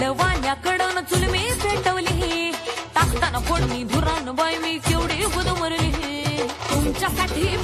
मालवाण्याकडून चुलमी पेटवली टाकताना फोडणी धुरान बाय मी केवढी गुदमरली तुमच्यासाठी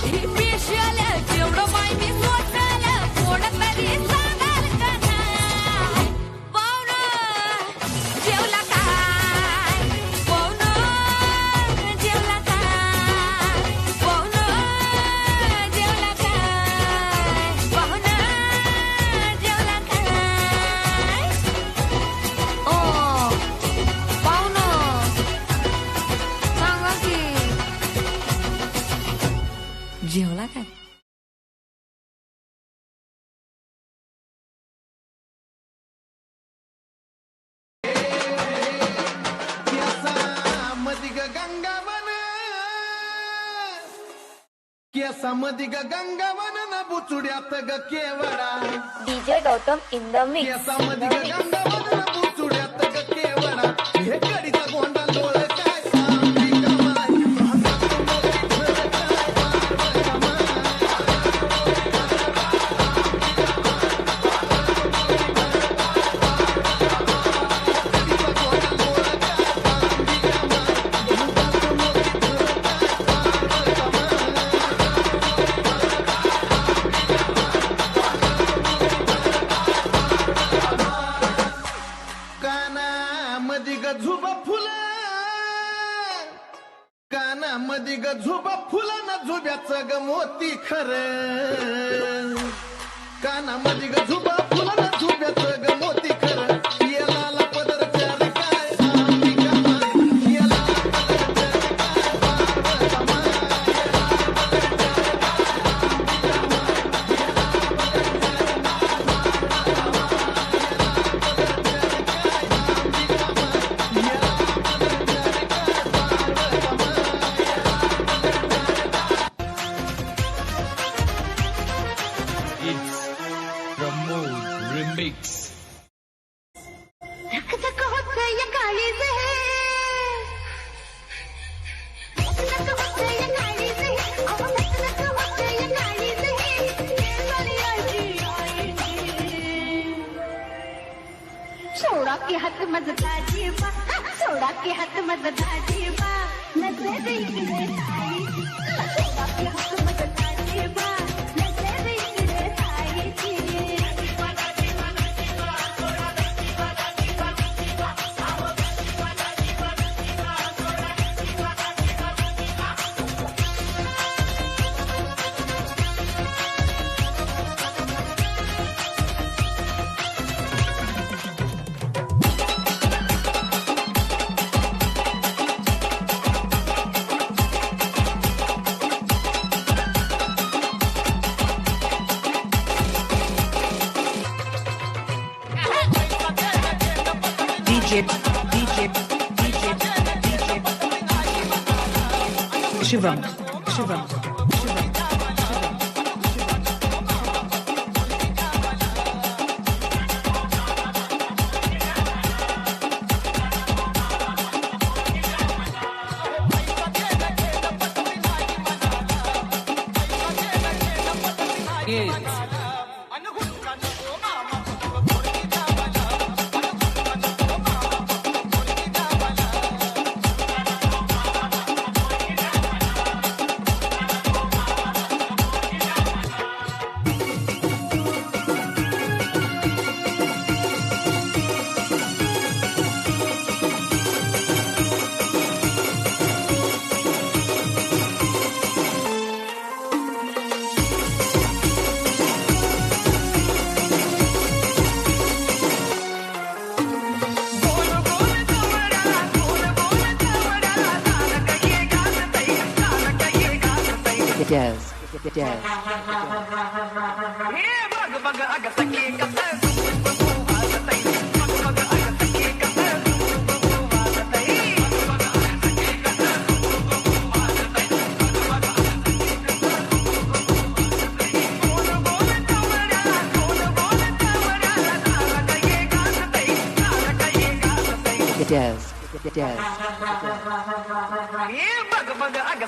that he. సమదిగ గంగవనన బుచ్చుడి అత్తగ kewra DJ Gautam in the mix. సమదిగ గంగవనన Chegamos. Deixa. Des. Des.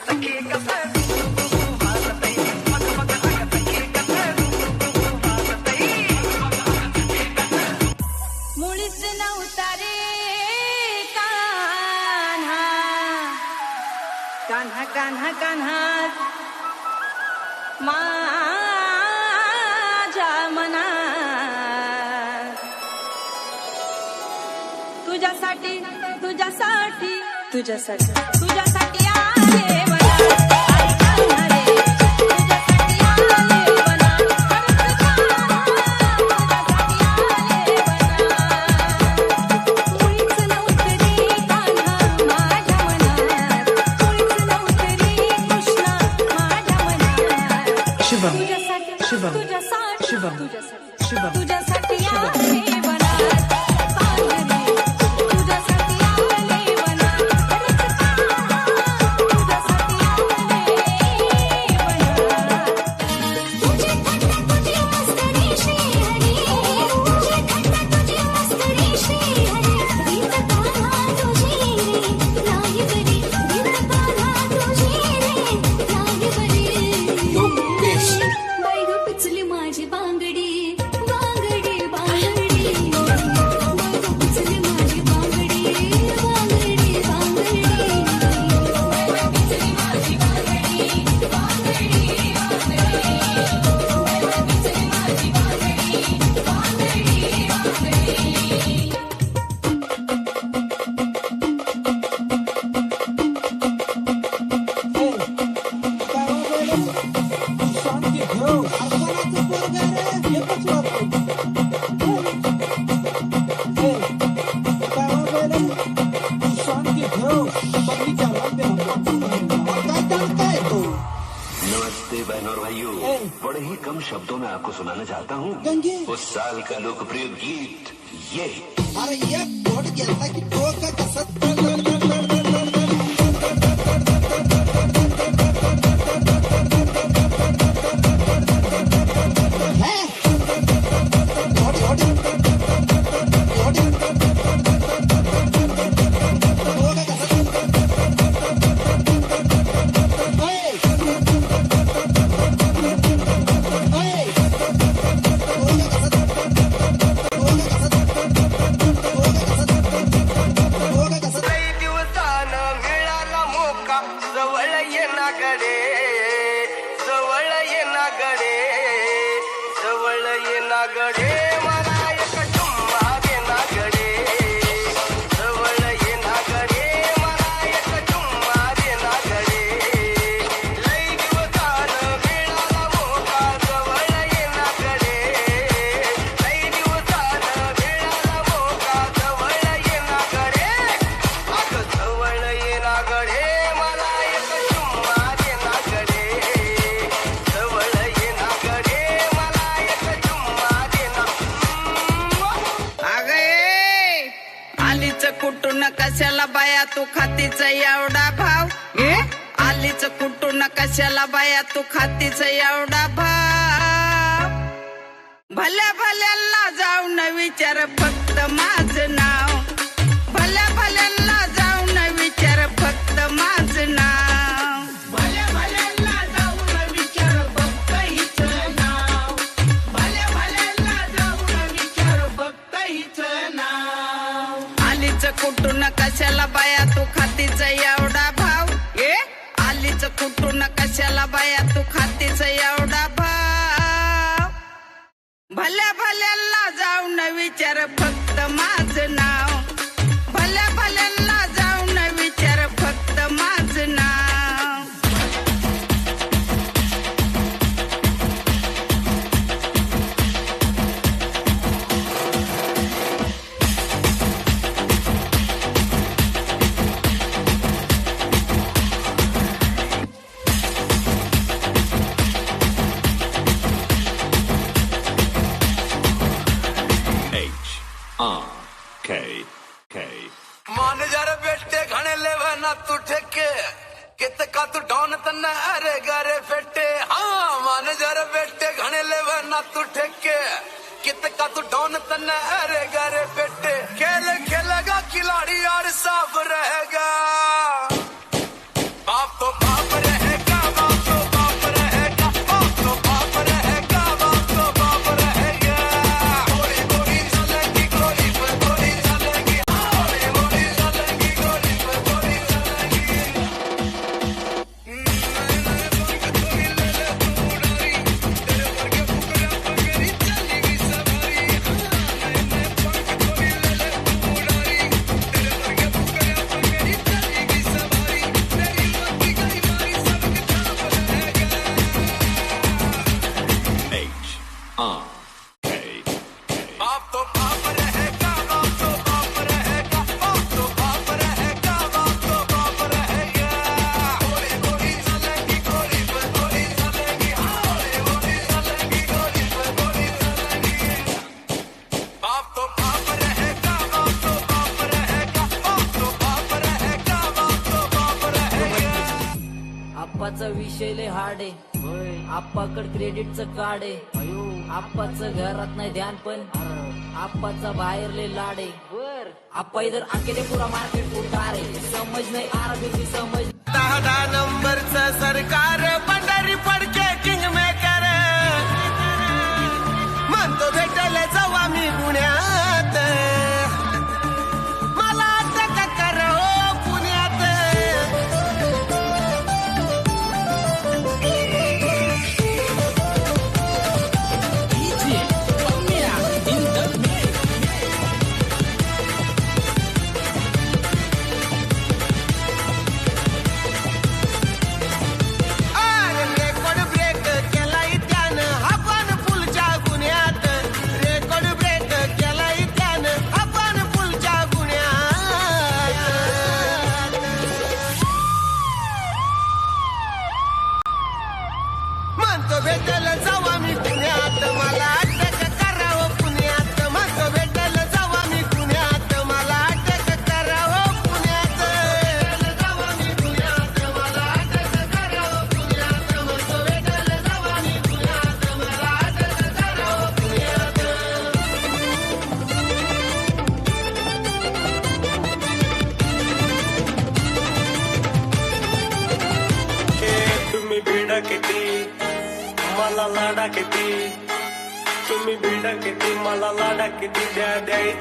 The kick the kick. कान्हात माझ्या मनात. तुझ्यासाठी तुझ्यासाठी तुझ्यासाठी. तुझ्यासाठी. बहनों और भाइयों बड़े ही कम शब्दों में आपको सुनाना चाहता हूँ। उस साल का लोकप्रिय गीत ये अरे ये Okay. Okay. मान जर बेटे घणे लेवे ना तू ठेके, कित का तू डॉन तन्ना अरे गरे बेटे हाँ मान जर बेटे घणे लेवे ना तू ठेके, कित का तू डॉन तन्ना अरे गरे बेटे काडे आपाच घरात नाही ध्यान पण. आप्पाचा बाहेरले लाडे. आप्पा इधर आके दे पुरा मार्केट आहे समज नाही आरबी समज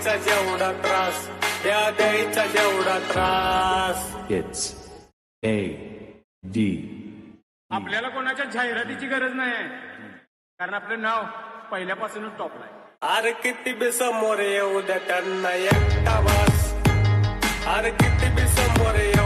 द्यायचा जेवढा त्रास द्यायचा जेवढा त्रास. इट्स ए डी आपल्याला कोणाच्या जाहिरातीची गरज नाही. कारण आपलं नाव पहिल्यापासूनच टॉप आहे. अरे किती बी समोर येऊ द्या त्यांना एकटा वास. अरे किती बी समोर येऊ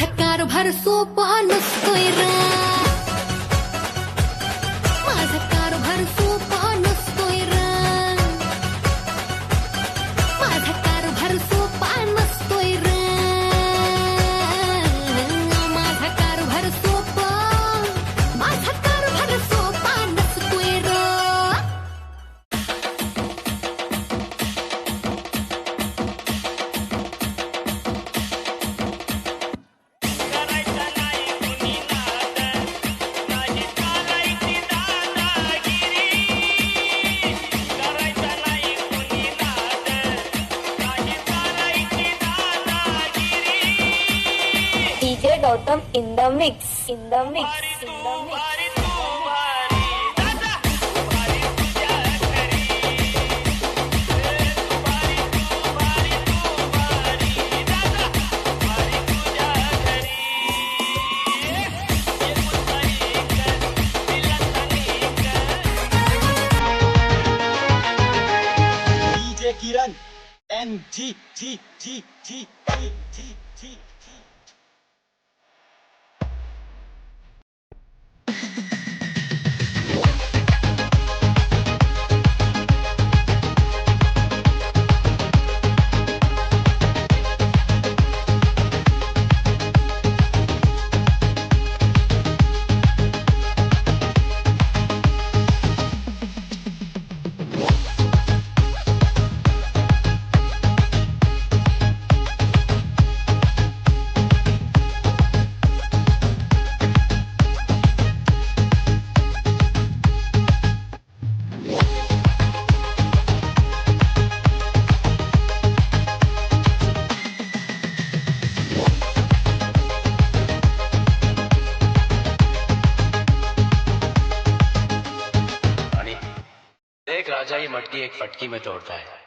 माझा कारभार सोपा नसतोय in the mix, in the mix, in the mix. Kiran and T T T की में दौड़ता है।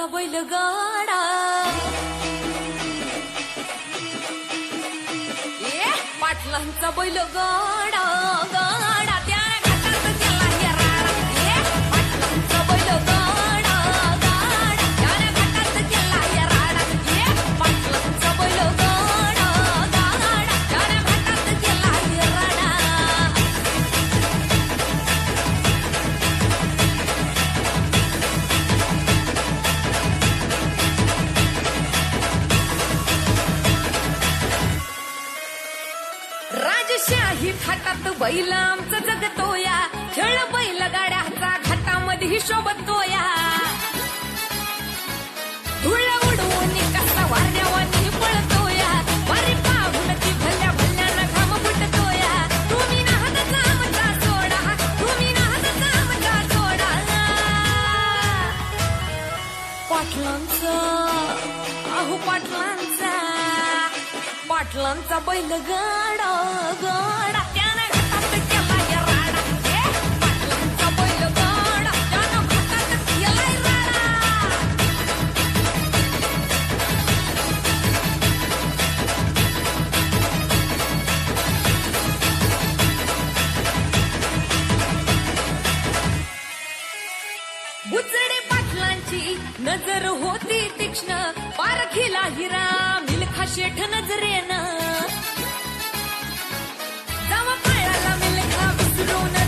पाटलांचा बैल गाडा. ए पाटलांचा बैल गाडा. शाही थाटात बैल आमचं जगतोया. खेळ बैल गाड्याचा घाटामध्ये शोभतोया. धुळ उडवून कसा वाऱ्यावानी पळतोया. वारी पाहून ती भल्या भल्यानं घाम फुटतोया. तुम्ही नाहत सोडा. तुम्ही सोडा. पाटलांचा पाटलांचा बैल गाडा गाडा. पाटलांची नजर होती तीक्ष्ण पारखीला हिरा. शेठ नजरेनं.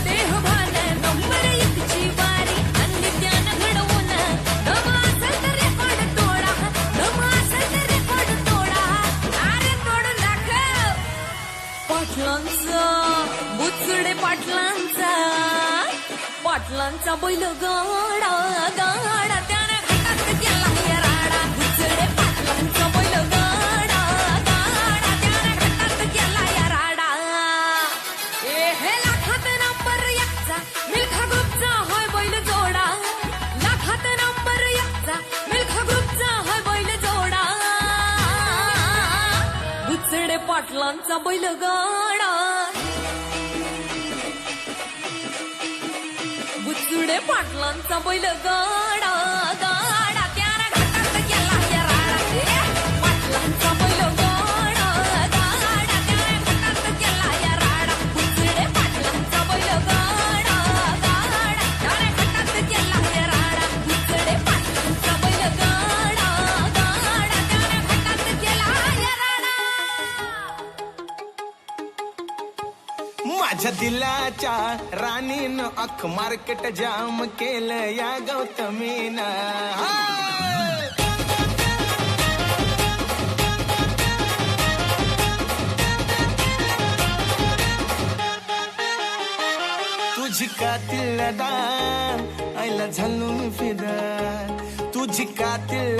देह त्यानं पाटलांचा बुचडे पाटलांचा. पाटलांचा बैल गाडा गाडा. पाटलांचा बैल गाडा बुचुडे पाटलांचा बैल दिलाच्या राणीनं अख मार्केट जाम केलं या गौतमीनं. तुझी कातिल आयला झालून झालो फिदा तुझी कातिल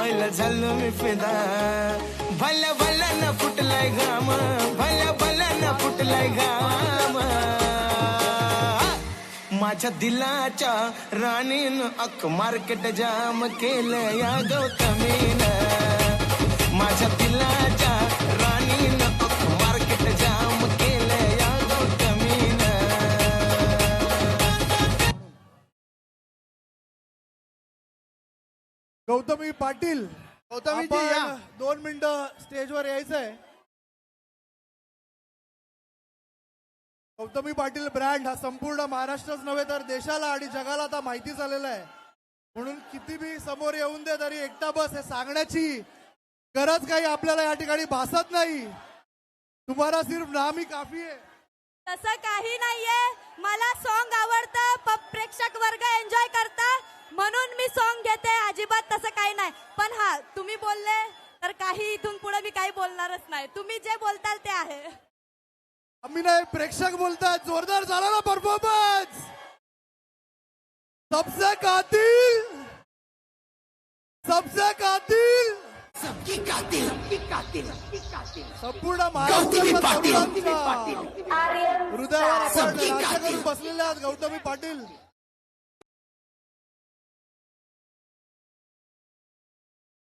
ऐला झालो मी फिदा। भल्या भल्या ना फुटलाय घाम भल्या भल्या ना फुटलाय घाम। माझ्या दिलाच्या राणीनं अक मार्केट जाम केलं या गौतमीन. माझ्या दिलाच्या गौतमी पाटील गौतमीजी, आपण या. दोन मिनिटं स्टेजवर यायचंय. गौतमी पाटील ब्रँड हा संपूर्ण महाराष्ट्रच नव्हे तर देशाला आणि जगाला आता माहिती झालेला आहे. म्हणून किती बी समोर येऊन दे तरी एकटा बस हे सांगण्याची गरज काही आपल्याला या ठिकाणी भासत नाही. तुम्हाला सिर्फ नामी काफी आहे. तसं काही नाहीये. मला सॉन्ग आवडतं प- प्रेक्षक वर्ग एन्जॉय करता. म्हणून मी सॉन्ग घेते अजिबात तसं काही नाही. पण हा तुम्ही बोलले तर काही इथून पुढे मी काही बोलणारच नाही. तुम्ही जे बोलताल ते आहे. आम्ही नाही प्रेक्षक बोलतात. जोरदार झाला ना परफॉर्मन्स सबसे कातिल. सबसे कातिल. संपूर्ण तरुणांच्या हृदयावर आपण करून बसलेले आहात गौतमी पाटील.